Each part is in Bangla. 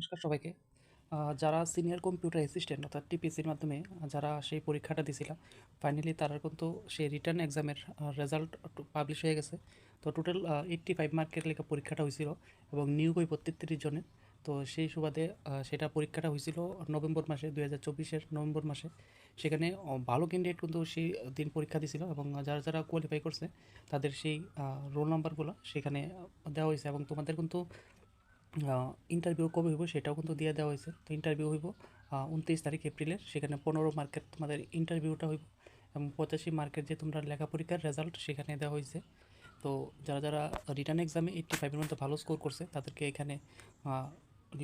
নমস্কার সবাইকে। যারা সিনিয়র কম্পিউটার অ্যাসিস্ট্যান্ট অর্থাৎ টিপিসির মাধ্যমে যারা সেই পরীক্ষাটা দিয়েছিল ফাইনালি তারা কিন্তু সেই রিটার্ন এক্সামের রেজাল্ট পাবলিশ হয়ে গেছে। তো টোটাল এইট্টি ফাইভ মার্কের লেখা পরীক্ষাটা হয়েছিল এবং নিয়োগ ওই প্রত্যেকটি জনের। তো সেই সুবাদে সেটা পরীক্ষাটা হয়েছিল নভেম্বর মাসে, দুই হাজার চব্বিশের নভেম্বর মাসে। সেখানে ভালো ক্যান্ডিডেট কিন্তু সেই দিন পরীক্ষা দিয়েছিল এবং যারা যারা কোয়ালিফাই করছে, তাদের সেই রোল নাম্বারগুলো সেখানে দেওয়া হয়েছে এবং তোমাদের কিন্তু ইন্টারভিউ কবে হইব সেটাও কিন্তু দিয়ে দেওয়া হয়েছে। তো ইন্টারভিউ হইব উনত্রিশ তারিখ এপ্রিলের। সেখানে পনেরো মার্কের তোমাদের ইন্টারভিউটা হইব এবং পঁচাশি মার্কের যে তোমরা লেখা পরীক্ষার রেজাল্ট সেখানে দেওয়া হয়েছে। তো যারা যারা রিটার্ন এক্সামে এইট্টি ফাইভের মধ্যে ভালো স্কোর করছে, তাদেরকে এখানে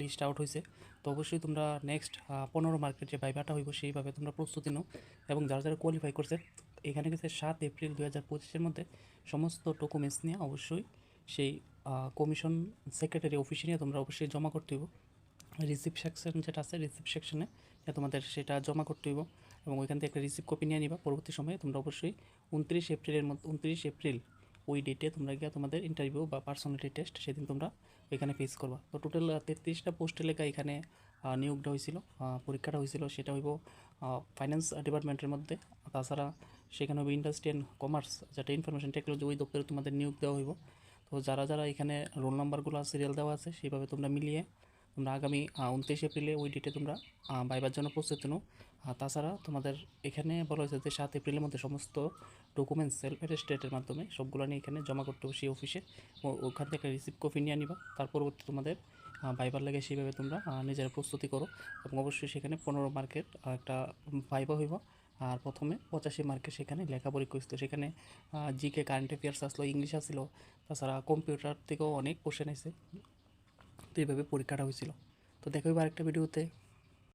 লিস্ট আউট হয়েছে। তো অবশ্যই তোমরা নেক্সট পনেরো মার্কের যে ভাইভাটা হইব সেইভাবে তোমরা প্রস্তুতি নাও এবং যারা যারা কোয়ালিফাই করছে, এখানে গেছে সাত এপ্রিল দু হাজার পঁচিশের মধ্যে সমস্ত ডকুমেন্টস নিয়ে অবশ্যই সেই কমিশন সেক্রেটারি অফিসে নিয়ে তোমরা অবশ্যই জমা করতে হইব। রিসিভ সেকশন যেটা আছে রিসিভ সেকশনে তোমাদের সেটা জমা করতে হইব এবং ওইখান থেকে একটা রিসিভ কপি নিয়ে নিবা। পরবর্তী সময়ে তোমরা অবশ্যই উনত্রিশ এপ্রিলের মধ্যে, উনত্রিশ এপ্রিল ওই ডেটে তোমরা গিয়ে তোমাদের ইন্টারভিউ বা পার্সোনালিটি টেস্ট সেদিন তোমরা এখানে ফেস করবা। তো টোটাল তেত্রিশটা পোস্টে লেখা এখানে নিয়োগটা হয়েছিল পরীক্ষাটা হয়েছিল সেটা হইব ফাইন্যান্স ডিপার্টমেন্টের মধ্যে। তাছাড়া সেখানে হবে ইন্ডাস্ট্রি অ্যান্ড কমার্স যেটা ইনফরমেশন টেকনোলজি ওই দপ্তরে তোমাদের নিয়োগ দেওয়া হইব। তো যারা যারা এখানে রোল নাম্বারগুলো সিরিয়াল দেওয়া আছে, সেইভাবে তোমরা মিলিয়ে তোমরা আগামী উনত্রিশ এপ্রিলে ওই ডেটে তোমরা বাইবার জন্য প্রস্তুতি নো তাছাড়া তোমাদের এখানে বলা হয়েছে যে সাত এপ্রিলের মধ্যে সমস্ত ডকুমেন্টস সেলফ অ্যাটেস্টেটের মাধ্যমে সবগুলো নিয়ে এখানে জমা করতে হবে সেই অফিসে ওখান থেকে রিসিভ কপি নিয়ে নিবা, তার পরবর্তী তোমাদের বাইবার লাগে সেইভাবে তোমরা নিজেরা প্রস্তুতি করো। এবং অবশ্যই সেখানে পনেরো মার্কের একটা ভাইবা হইব আর প্রথমে পঁচাশি মার্কে সেখানে লেখা পরীক্ষা হয়েছিল সেখানে জিকে কারেন্ট অ্যাফেয়ার্স আসলো ইংলিশ আসলো তাছাড়া কম্পিউটার থেকেও অনেক কোশ্চেন এসে, তো এইভাবে পরীক্ষাটা হয়েছিল। তো দেখো এবার একটা ভিডিওতে